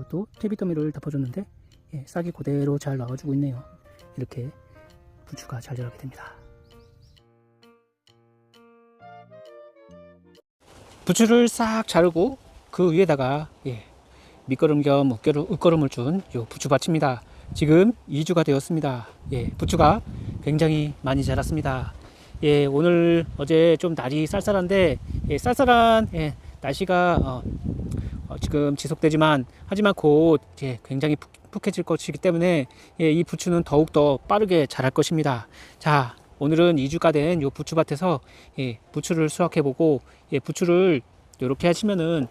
이것도 퇴비더미를 덮어줬는데 예, 싹이 그대로 잘 나와주고 있네요. 이렇게 부추가 잘 자라게 됩니다. 부추를 싹 자르고 그 위에다가 예, 밑거름 겸 웃거름, 웃거름을 준 요 부추밭입니다. 지금 2주가 되었습니다. 예, 부추가 굉장히 많이 자랐습니다. 예, 오늘 어제 좀 날이 쌀쌀한데 예, 쌀쌀한 예, 날씨가 어, 어, 지금 지속되지만 하지만 곧 예, 굉장히 푹, 푹해질 것이기 때문에 예, 이 부추는 더욱 더 빠르게 자랄 것입니다. 자, 오늘은 2주가 된 요 부추밭에서 예, 부추를 수확해 보고 예, 부추를 이렇게 하시면은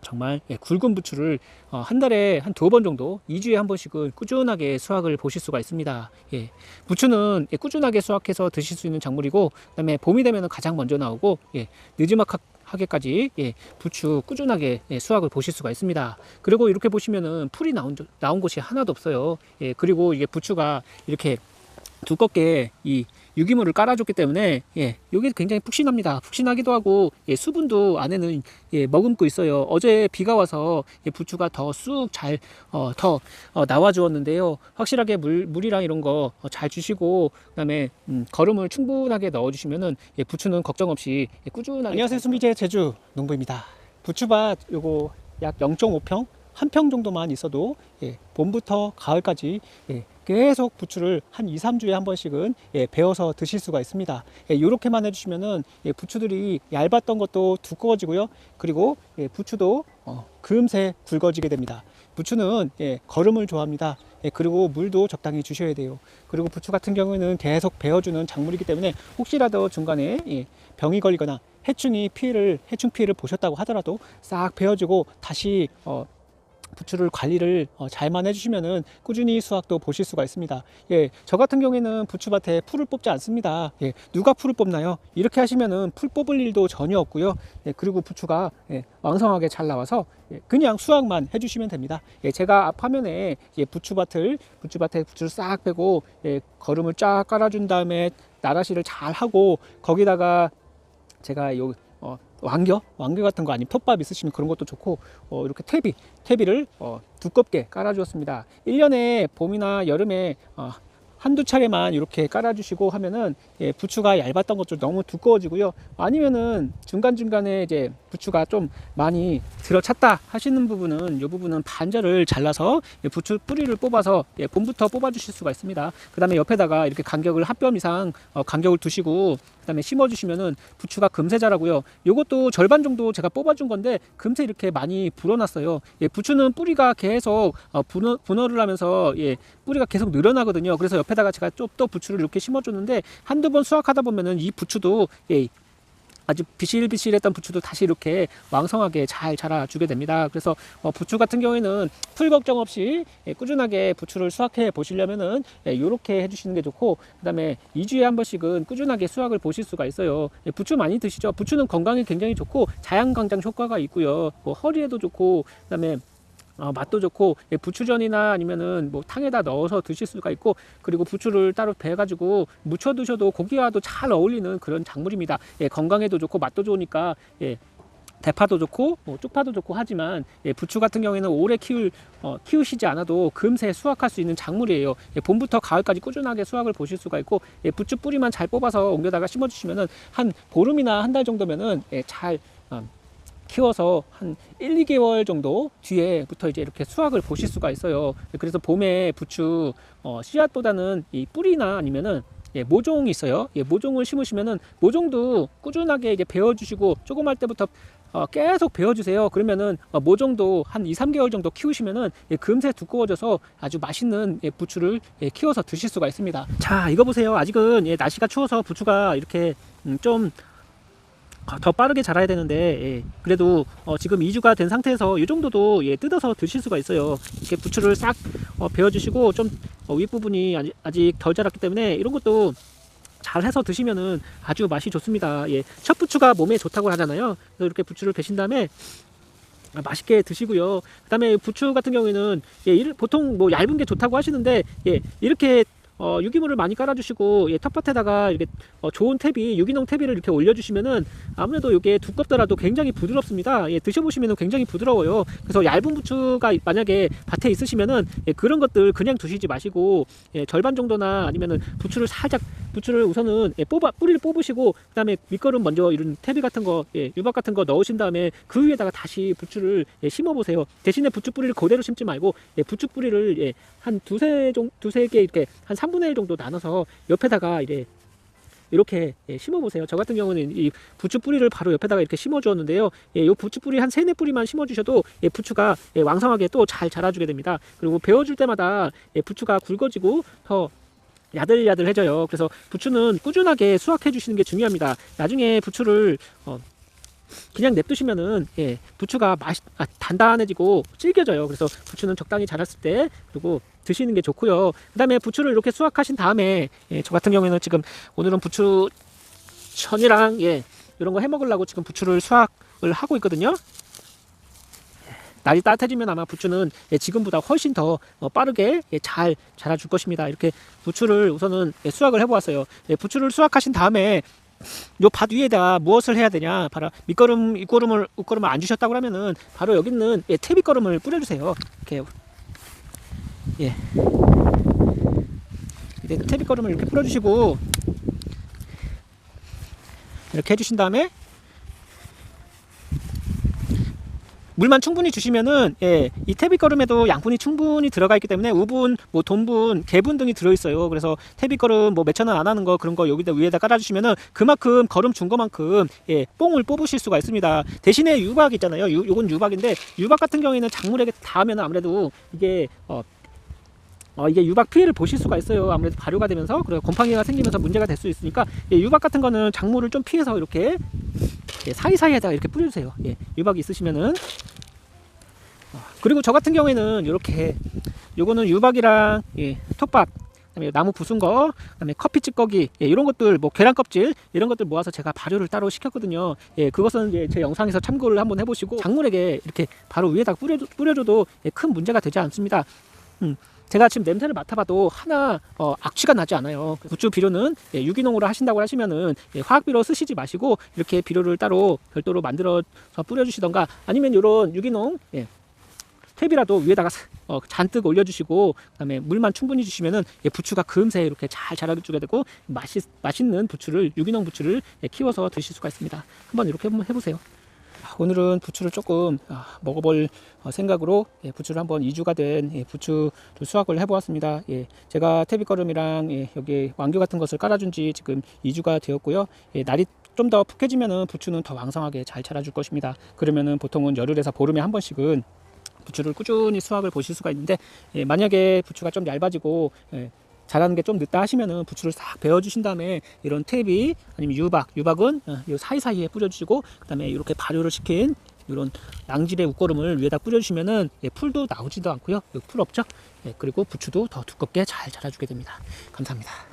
정말 예, 굵은 부추를 어, 한 달에 한 두 번 정도, 2주에 한 번씩은 꾸준하게 수확을 보실 수가 있습니다. 예, 부추는 예, 꾸준하게 수확해서 드실 수 있는 작물이고, 그다음에 봄이 되면 가장 먼저 나오고, 예, 늦지막하 게까지 예, 부추 꾸준하게 예, 수확을 보실 수가 있습니다. 그리고 이렇게 보시면은 풀이 나온 적- 나온 곳이 하나도 없어요. 예, 그리고 이게 부추가 이렇게 두껍게 이 유기물을 깔아줬기 때문에 예, 이게 굉장히 푹신합니다. 푹신하기도 하고 예, 수분도 안에는 예, 머금고 있어요. 어제 비가 와서 예, 부추가 더 쑥잘 어, 더 어, 나와 주었는데요. 확실하게 물 물이랑 이런 거 잘 주시고 그다음에 음, 거름을 충분하게 넣어 주시면은 예, 부추는 걱정 없이 예, 꾸준하게 안녕하세요. 수미제 제주 농부입니다. 부추밭 요거 약 0.5평 한 평 정도만 있어도 예, 봄부터 가을까지 예, 계속 부추를 한 2, 3주에 한 번씩은 예, 베어서 드실 수가 있습니다. 예, 이렇게만 해주시면은 예, 부추들이 얇았던 것도 두꺼워지고요. 그리고 예, 부추도 어, 금세 굵어지게 됩니다. 부추는 예, 거름을 좋아합니다. 예, 그리고 물도 적당히 주셔야 돼요. 그리고 부추 같은 경우에는 계속 베어주는 작물이기 때문에 혹시라도 중간에 예, 병이 걸리거나 해충이 피해를 해충 피해를 보셨다고 하더라도 싹 베어주고 다시 어, 부추를 관리를 어, 잘만 해주시면은 꾸준히 수확도 보실 수가 있습니다. 예, 저 같은 경우에는 부추밭에 풀을 뽑지 않습니다. 예, 누가 풀을 뽑나요? 이렇게 하시면은 풀 뽑을 일도 전혀 없고요. 예, 그리고 부추가 예, 왕성하게 잘 나와서 예, 그냥 수확만 해주시면 됩니다. 예, 제가 앞 화면에 예, 부추밭을 부추밭에 부추를 싹 빼고 예, 거름을 쫙 깔아준 다음에 나라시를 잘 하고 거기다가 제가 요 어, 왕겨 왕겨 같은 거 아니면 톱밥 있으시면 그런 것도 좋고 어, 이렇게 퇴비 퇴비를 어, 두껍게 깔아주었습니다. 1년에 봄이나 여름에 어, 한두 차례만 이렇게 깔아주시고 하면은 예, 부추가 얇았던 것좀 너무 두꺼워지고요. 아니면은 중간중간에 이제 부추가 좀 많이 들어찼다 하시는 부분은 이 부분은 반절을 잘라서 예, 부추 뿌리를 뽑아서 예, 봄부터 뽑아주실 수가 있습니다. 그 다음에 옆에다가 이렇게 간격을 한 뼘 이상 어, 간격을 두시고 그 다음에 심어주시면은 부추가 금세 자라고요. 요것도 절반 정도 제가 뽑아준 건데 금세 이렇게 많이 불어났어요. 예, 부추는 뿌리가 계속 어, 분어, 분어를 하면서 예, 뿌리가 계속 늘어나거든요. 그래서 옆에다가 제가 좀 더 부추를 이렇게 심어줬는데 한두 번 수확하다 보면은 이 부추도 예, 아주 비실비실했던 부추도 다시 이렇게 왕성하게 잘 자라주게 됩니다. 그래서 어, 부추 같은 경우에는 풀 걱정 없이 예, 꾸준하게 부추를 수확해 보시려면은 이렇게 해주시는 게 좋고 그다음에 2주에 한 번씩은 꾸준하게 수확을 보실 수가 있어요. 예, 부추 많이 드시죠. 부추는 건강에 굉장히 좋고 자양강장 효과가 있고요. 뭐 허리에도 좋고 그다음에 어, 맛도 좋고 예, 부추전이나 아니면은 뭐 탕에다 넣어서 드실 수가 있고 그리고 부추를 따로 배가지고 무쳐 드셔도 고기와도 잘 어울리는 그런 작물입니다. 예, 건강에도 좋고 맛도 좋으니까 예, 대파도 좋고 뭐 쪽파도 좋고 하지만 예, 부추 같은 경우에는 오래 키울 어, 키우시지 않아도 금세 수확할 수 있는 작물이에요. 예, 봄부터 가을까지 꾸준하게 수확을 보실 수가 있고 예, 부추 뿌리만 잘 뽑아서 옮겨다가 심어주시면은 한 보름이나 한 달 정도면은 예, 잘 어, 키워서 한 1, 2개월 정도 뒤에부터 이제 이렇게 수확을 보실 수가 있어요. 그래서 봄에 부추 어, 씨앗보다는 이 뿌리나 아니면은 예, 모종이 있어요. 예, 모종을 심으시면은 모종도 꾸준하게 이게 베어주시고 조그말 때부터 어, 계속 베어주세요. 그러면은 어, 모종도 한 2, 3개월 정도 키우시면은 예, 금세 두꺼워져서 아주 맛있는 예, 부추를 예, 키워서 드실 수가 있습니다. 자, 이거 보세요. 아직은 예, 날씨가 추워서 부추가 이렇게 음, 좀 어, 더 빠르게 자라야 되는데 예, 그래도 어, 지금 2주가 된 상태에서 이 정도도 예, 뜯어서 드실 수가 있어요. 이렇게 부추를 싹 어, 베어주시고 좀 어, 윗부분이 아직, 아직 덜 자랐기 때문에 이런 것도 잘 해서 드시면은 아주 맛이 좋습니다. 예, 첫 부추가 몸에 좋다고 하잖아요. 그래서 이렇게 부추를 베신 다음에 아, 맛있게 드시고요. 그 다음에 부추 같은 경우에는 예, 보통 뭐 얇은 게 좋다고 하시는데 예, 이렇게 어, 유기물을 많이 깔아주시고 예, 텃밭에다가 이렇게 어, 좋은 퇴비 유기농 퇴비를 이렇게 올려주시면은 아무래도 이게 두껍더라도 굉장히 부드럽습니다. 예, 드셔보시면은 굉장히 부드러워요. 그래서 얇은 부추가 만약에 밭에 있으시면은 예, 그런 것들 그냥 두시지 마시고 예, 절반 정도나 아니면은 부추를 살짝 부추를 우선은 예, 뽑아 뿌리를 뽑으시고 그다음에 밑거름 먼저 이런 퇴비 같은 거 예, 유박 같은 거 넣으신 다음에 그 위에다가 다시 부추를 예, 심어 보세요. 대신에 부추 뿌리를 그대로 심지 말고 예, 부추 뿌리를 예, 한 두세 종 두세 개 이렇게 한 3 분의 1 정도 나눠서 옆에다가 이래 이렇게 예, 심어 보세요. 저 같은 경우는 이 부추 뿌리를 바로 옆에다가 이렇게 심어 주었는데요. 예, 요 부추 뿌리 한 세네 뿌리만 심어 주셔도 예, 부추가 예, 왕성하게 또 잘 자라주게 됩니다. 그리고 베어 줄 때마다 예, 부추가 굵어지고 더 야들야들해져요. 그래서 부추는 꾸준하게 수확해 주시는 게 중요합니다. 나중에 부추를 어, 그냥 냅두시면은 예, 부추가 맛 아, 단단해지고 질겨져요. 그래서 부추는 적당히 자랐을 때 그리고 드시는 게 좋고요. 그다음에 부추를 이렇게 수확하신 다음에 예, 저 같은 경우에는 지금 오늘은 부추 천이랑 예, 이런 거 해 먹으려고 지금 부추를 수확을 하고 있거든요. 날이 따뜻해지면 아마 부추는 예, 지금보다 훨씬 더 어, 빠르게 예, 잘 자라줄 것입니다. 이렇게 부추를 우선은 예, 수확을 해보았어요. 예, 부추를 수확하신 다음에 요 밭 위에다 무엇을 해야 되냐? 바로 밑거름, 밑거름을, 웃거름을 안 주셨다고 하면은 바로 여기 있는 예, 태빗거름을 뿌려주세요. 이렇게 예, 이제 태빗거름을 이렇게 뿌려주시고 이렇게 해주신 다음에 물만 충분히 주시면은 예, 이 태빗거름에도 양분이 충분히 들어가 있기 때문에 우분, 뭐 돈분, 개분 등이 들어 있어요. 그래서 태빗거름 뭐 몇천 원 안 하는 거 그런 거 여기다 위에다 깔아 주시면은 그만큼 거름 준 것만큼 예, 뽕을 뽑으실 수가 있습니다. 대신에 유박 있잖아요. 유, 요건 유박인데 유박 같은 경우에는 작물에게 닿으면 아무래도 이게 어 어, 이게 유박 피해를 보실 수가 있어요. 아무래도 발효가 되면서 그리고 곰팡이가 생기면서 문제가 될 수 있으니까 예, 유박 같은 거는 작물을 좀 피해서 이렇게 예, 사이사이에다가 이렇게 뿌려주세요. 예, 유박이 있으시면은 어, 그리고 저 같은 경우에는 이렇게 요거는 유박이랑 예, 톱밥 그다음에 나무 부순 거, 그다음에 커피 찌꺼기 예, 이런 것들 뭐 계란 껍질 이런 것들 모아서 제가 발효를 따로 시켰거든요. 예, 그것은 이제 제 영상에서 참고를 한번 해보시고 작물에게 이렇게 바로 위에다 뿌려 뿌려줘도 예, 큰 문제가 되지 않습니다. 음, 제가 지금 냄새를 맡아봐도 하나 어, 악취가 나지 않아요. 부추 비료는 예, 유기농으로 하신다고 하시면은 예, 화학 비료 쓰시지 마시고 이렇게 비료를 따로 별도로 만들어서 뿌려주시던가 아니면 이런 유기농 예, 탭이라도 위에다가 사- 어, 잔뜩 올려주시고 그다음에 물만 충분히 주시면은 예, 부추가 금세 이렇게 잘 자라주게 되고 맛있 맛있는 부추를 유기농 부추를 예, 키워서 드실 수가 있습니다. 한번 이렇게 한번 해보세요. 아, 오늘은 부추를 조금 아, 먹어볼 어, 생각으로 예, 부추를 한번 2주가 된 예, 부추를 수확을 해보았습니다. 예, 제가 태비거름이랑 예, 여기 왕교 같은 것을 깔아준 지 지금 2주가 되었고요. 예, 날이 좀 더 푹해지면은 부추는 더 왕성하게 잘 자라줄 것입니다. 그러면은 보통은 열흘에서 보름에 한 번씩은 부추를 꾸준히 수확을 보실 수가 있는데 예, 만약에 부추가 좀 얇아지고 예, 자라는 게 좀 늦다 하시면은 부추를 싹 베어 주신 다음에 이런 탭이 아니면 유박 유박은 어, 이 사이사이에 뿌려 주시고 그다음에 이렇게 발효를 시킨 이런 양질의 웃거름을 위에다 뿌려주시면은 예, 풀도 나오지도 않고요 풀 없죠? 예, 그리고 부추도 더 두껍게 잘 자라주게 됩니다. 감사합니다.